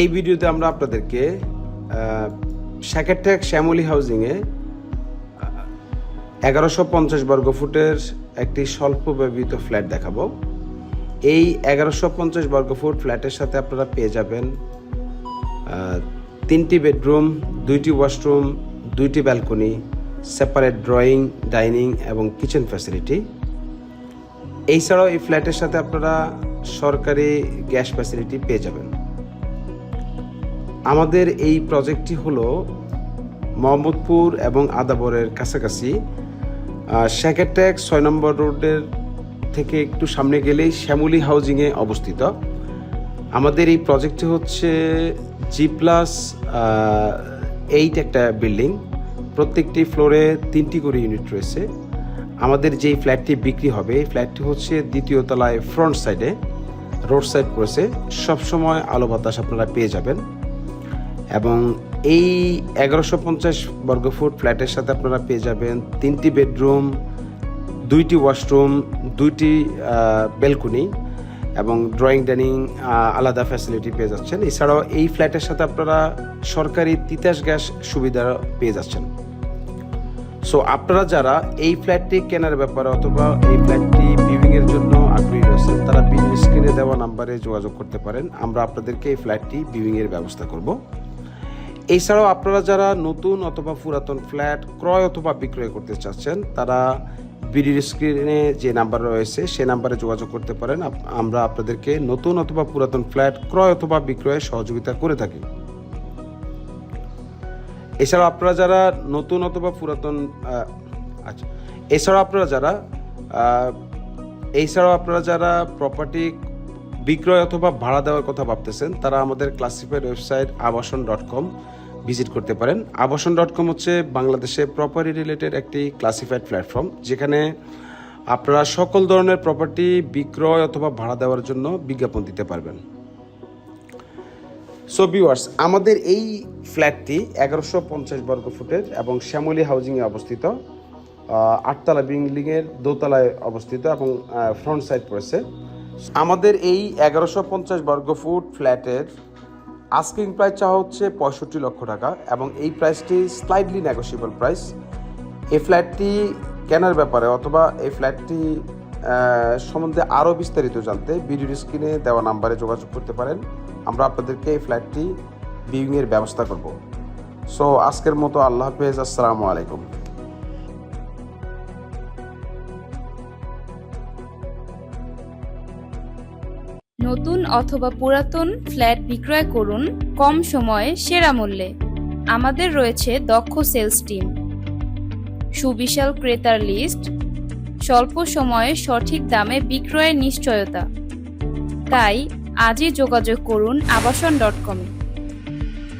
এই ভিডিওতে আমরা আপনাদেরকে স্যাকেটেক শ্যামলি হাউজিংয়ে এগারোশো পঞ্চাশ বর্গ ফুটের একটি স্বল্প ব্যবহৃত ফ্ল্যাট দেখাবো। এই এগারোশো পঞ্চাশ বর্গ ফুট ফ্ল্যাটের সাথে আপনারা পেয়ে যাবেন তিনটি বেডরুম দুইটি ওয়াশরুম দুইটি ব্যালকনি সেপারেট ড্রয়িং ডাইনিং এবং কিচেন ফ্যাসিলিটি এছাড়াও এই ফ্ল্যাটের সাথে আপনারা সরকারি গ্যাস ফ্যাসিলিটি পেয়ে যাবেন। আমাদের এই প্রজেক্টটি হলো মোহাম্মদপুর এবং আদাবরের কাছাকাছি। শ্যাকেরট্যাক ছয় নম্বর রোডের থেকে একটু সামনে গেলেই শ্যামলী হাউজিংয়ে অবস্থিত। আমাদের এই প্রজেক্টটি হচ্ছে জি প্লাস এইট একটা বিল্ডিং প্রত্যেকটি ফ্লোরে তিনটি করে ইউনিট রয়েছে। আমাদের যেই ফ্ল্যাটটি বিক্রি হবে, এই ফ্ল্যাটটি হচ্ছে দ্বিতীয় তলায় ফ্রন্ট সাইডে রোড সাইড করেছে। সবসময় আলো বাতাস আপনারা পেয়ে যাবেন। এবং এই এগারোশো পঞ্চাশ বর্গফুট ফ্ল্যাটের সাথে আপনারা পেয়ে যাবেন তিনটি বেডরুম, দুইটি ওয়াশরুম, দুইটি বেলকুনি এবং ড্রয়িং, ডাইনিং আলাদা ফ্যাসিলিটি পেয়ে যাচ্ছেন। এছাড়াও এই ফ্ল্যাটের সাথে আপনারা সরকারি তিতাস গ্যাস সুবিধা পেয়ে যাচ্ছেন। সো আপনারা যারা এই ফ্ল্যাটটি কেনার ব্যাপারে অথবা এই ফ্ল্যাটটি ভিউইং এর জন্য আগ্রহী রয়েছেন, তারা ভিডিও স্ক্রিনে দেওয়া নাম্বারে যোগাযোগ করতে পারেন। আমরা আপনাদেরকে এই ফ্ল্যাটটি ভিউইং এর ব্যবস্থা করব। এছাড়াও আপনারা যারা নতুন অথবা পুরাতন ফ্ল্যাট ক্রয় অথবা বিক্রয় করতে চাচ্ছেন, তারা বিডির স্ক্রিনে যে নাম্বার রয়েছে, সে নাম্বারে যোগাযোগ করতে পারেন। আমরা আপনাদেরকে নতুন অথবা পুরাতন ফ্ল্যাট ক্রয় অথবা বিক্রয়ে সহযোগিতা করে থাকি। এছাড়াও আপনারা যারা নতুন অথবা পুরাতন আচ্ছা এছাড়াও আপনারা যারা এছাড়াও আপনারা যারা প্রপার্টি বিক্রয় অথবা ভাড়া দেওয়ার কথা ভাবতেছেন, তারা আমাদের classified website Abashon dot com visit করতে পারেন। আবাসন ডট কম হচ্ছে বাংলাদেশে প্রপার্টি রিলেটেড একটি ক্লাসিফাইড প্ল্যাটফর্ম যেখানে আপনারা সকল ধরনের প্রপার্টি বিক্রয় অথবা ভাড়া দেওয়ার জন্য বিজ্ঞাপন দিতে পারবেন। সো ভিউয়ার্স আমাদের এই ফ্ল্যাটটি এগারোশো পঞ্চাশ বর্গ ফুটের এবং শ্যামলী হাউজিংয়ে অবস্থিত। আটতলা বিল্ডিংয়ের দোতলায় অবস্থিত এবং ফ্রন্ট সাইড পড়েছে। আমাদের এই এগারোশো পঞ্চাশ বর্গ ফুট ফ্ল্যাটের আস্কিং প্রাইস চাওয়া হচ্ছে পঁয়ষট্টি লক্ষ টাকা এবং এই প্রাইসটি স্লাইডলি নেগোসিয়েবল প্রাইস এই ফ্ল্যাটটি কেনার ব্যাপারে অথবা এই ফ্ল্যাটটি সম্বন্ধে আরও বিস্তারিত জানতে ভিডিও স্ক্রিনে দেওয়া নাম্বারে যোগাযোগ করতে পারেন। আমরা আপনাদেরকে এই ফ্ল্যাটটি ভিউইংয়ের ব্যবস্থা করব। সো আজকের মতো আল্লাহ হাফেজ, আসসালামু আলাইকুম। নতুন অথবা পুরাতন ফ্ল্যাট বিক্রয় করুন কম সময়ে সেরা মূল্যে। আমাদের রয়েছে দক্ষ সেলস টিম। সুবিশাল ক্রেতার লিস্ট, স্বল্প সময়ে সঠিক দামে বিক্রয়ের নিশ্চয়তা। তাই আজই যোগাযোগ করুন আবাসন ডট কমে।